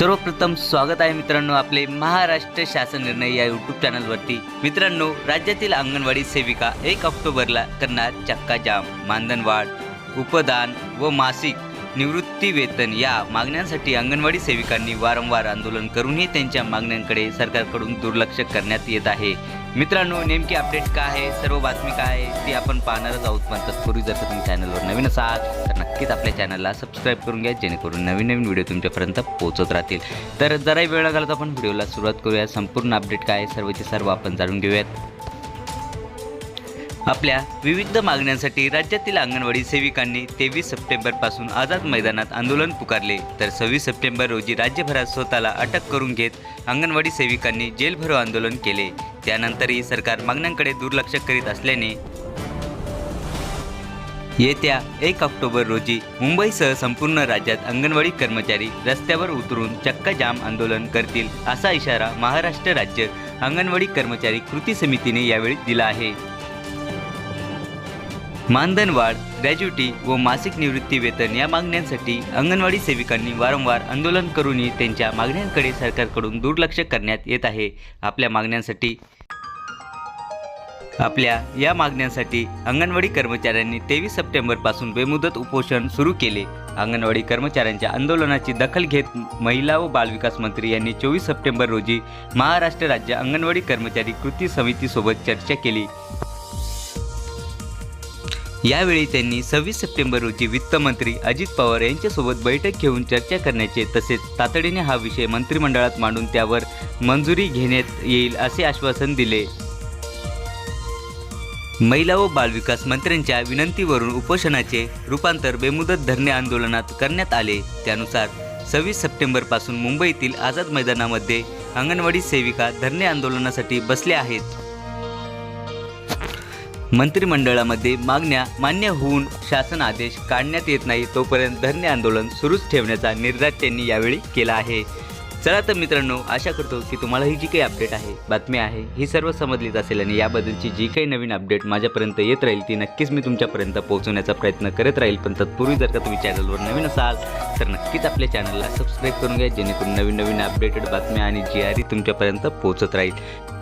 सर्वप्रथम स्वागत आहे मित्रांनो आपले महाराष्ट्र शासन निर्णय या यूट्यूब चॅनलवरती मित्रांनो राज्यातील अंगणवाडी सेविका एक ऑक्टोबरला करणार चक्का जाम मानधनवाढ उपदान व मासिक निवृत्ती वेतन या मागण्यांसाठी अंगणवाडी सेविकांनी वारंवार आंदोलन करूनही त्यांच्या मागण्यांकडे सरकारकडून दुर्लक्ष करण्यात येत आहे. मित्रांनो नेमकी अपडेट काय आहे? सर्व बातमी काय आहे ती आपण पाहणारच आहोत. पण तत्पूर्वी जर तुम्ही चॅनलवर नवीन असाल तर नक्कीच आपल्या चॅनलला सबस्क्राईब करून घ्या जेणेकरून नवीन नवीन व्हिडिओ तुमच्यापर्यंत पोहोचत राहतील. तर जराही वेळ लागला तर आपण व्हिडिओला सुरुवात करूया. संपूर्ण अपडेट काय आहे? सर्वचे सर्व आपण जाणून घेऊयात. आपल्या विविध मागण्यांसाठी राज्यातील अंगणवाडी सेविकांनी तेवीस सप्टेंबरपासून आझाद मैदानात आंदोलन पुकारले. तर सव्वीस सप्टेंबर रोजी राज्यभरात स्वतःला अटक करून घेत अंगणवाडी सेविकांनी जेलभरो आंदोलन केले. त्यानंतरही सरकार मागण्यांकडे दुर्लक्ष करीत असल्याने येत्या एक ऑक्टोबर रोजी मुंबईसह संपूर्ण राज्यात अंगणवाडी कर्मचारी रस्त्यावर उतरून चक्काजाम आंदोलन करतील असा इशारा महाराष्ट्र राज्य अंगणवाडी कर्मचारी कृती समितीने यावेळी दिला आहे. मानधनवाढ ग्रॅज्युटी व मासिक निवृत्ती वेतन या मागण्यांसाठी अंगणवाडी सेविकांनी वारंवार आंदोलन करूनही त्यांच्या मागण्यांकडे सरकारकडून दुर्लक्ष करण्यात येत आहे. आपल्या मागण्यांसाठी आपल्या या मागण्यांसाठी अंगणवाडी कर्मचाऱ्यांनी तेवीस सप्टेंबरपासून बेमुदत उपोषण सुरू केले. अंगणवाडी कर्मचाऱ्यांच्या आंदोलनाची दखल घेत महिला व बालविकास मंत्री यांनी चोवीस सप्टेंबर रोजी महाराष्ट्र राज्य अंगणवाडी कर्मचारी कृती समितीसोबत चर्चा केली. यावेळी त्यांनी सव्वीस सप्टेंबर रोजी वित्तमंत्री अजित पवार यांच्यासोबत बैठक घेऊन चर्चा करण्याचे तसेच तातडीने हा विषय मंत्रिमंडळात मांडून त्यावर मंजुरी घेण्यात येईल असे आश्वासन दिले. महिला व बालविकास मंत्र्यांच्या विनंतीवरून उपोषणाचे रूपांतर बेमुदत धरणे आंदोलनात करण्यात आले. त्यानुसार सव्वीस सप्टेंबरपासून मुंबईतील आझाद मैदानामध्ये अंगणवाडी सेविका धरणे आंदोलनासाठी बसल्या आहेत. मंत्रिमंडळामध्ये मागण्या मान्य होऊन शासन आदेश काढण्यात येत नाही तोपर्यंत धरणे आंदोलन सुरूच ठेवण्याचा निर्धार त्यांनी यावेळी केला आहे. चला तर मित्रांनो आशा करतो की तुम्हाला ही जी काही अपडेट आहे बातमी आहे ही सर्व समजलीच असेल आणि याबद्दलची जी काही नवीन अपडेट माझ्यापर्यंत येत राहील ती नक्कीच मी तुमच्यापर्यंत पोहोचवण्याचा प्रयत्न करत राहील. पण तत्पूर्वी जर का तुम्ही चॅनलवर नवीन असाल तर नक्कीच आपल्या चॅनलला सबस्क्राईब करून घ्या जेणेकरून नवीन नवीन अपडेटेड बातम्या आणि जी आर तुमच्यापर्यंत पोहोचत राहील.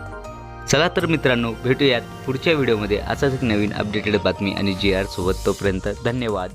चला तर मित्रांनो भेटूयात पुढच्या व्हिडिओमध्ये. असाच एक नवीन अपडेटेड बातमी आणि जी आर सोबत तोपर्यंत धन्यवाद.